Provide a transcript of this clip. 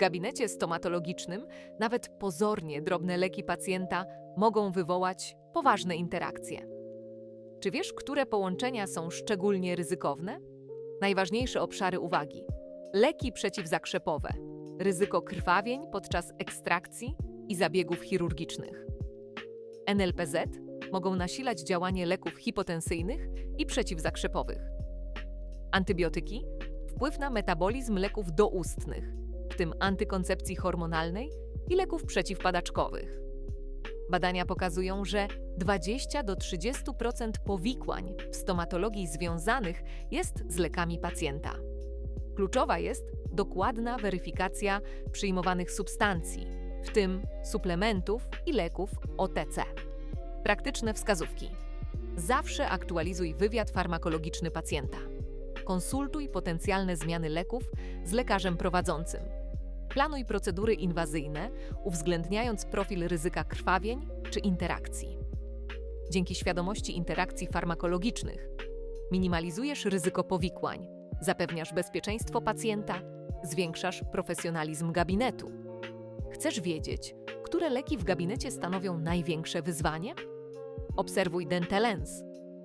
gabinecie stomatologicznym nawet pozornie drobne leki pacjenta mogą wywołać poważne interakcje. Czy wiesz, które połączenia są szczególnie ryzykowne? Najważniejsze obszary uwagi: leki przeciwzakrzepowe, ryzyko krwawień podczas ekstrakcji i zabiegów chirurgicznych. NLPZ mogą nasilać działanie leków hipotensyjnych i przeciwzakrzepowych. Antybiotyki wpływ na metabolizm leków doustnych, tym antykoncepcji hormonalnej i leków przeciwpadaczkowych. Badania pokazują, że 20 do 30% powikłań w stomatologii związanych jest z lekami pacjenta. Kluczowa jest dokładna weryfikacja przyjmowanych substancji, w tym suplementów i leków OTC. Praktyczne wskazówki. Zawsze aktualizuj wywiad farmakologiczny pacjenta. Konsultuj potencjalne zmiany leków z lekarzem prowadzącym. Planuj procedury inwazyjne, uwzględniając profil ryzyka krwawień czy interakcji. Dzięki świadomości interakcji farmakologicznych minimalizujesz ryzyko powikłań, zapewniasz bezpieczeństwo pacjenta, zwiększasz profesjonalizm gabinetu. Chcesz wiedzieć, które leki w gabinecie stanowią największe wyzwanie? Obserwuj Dentalens,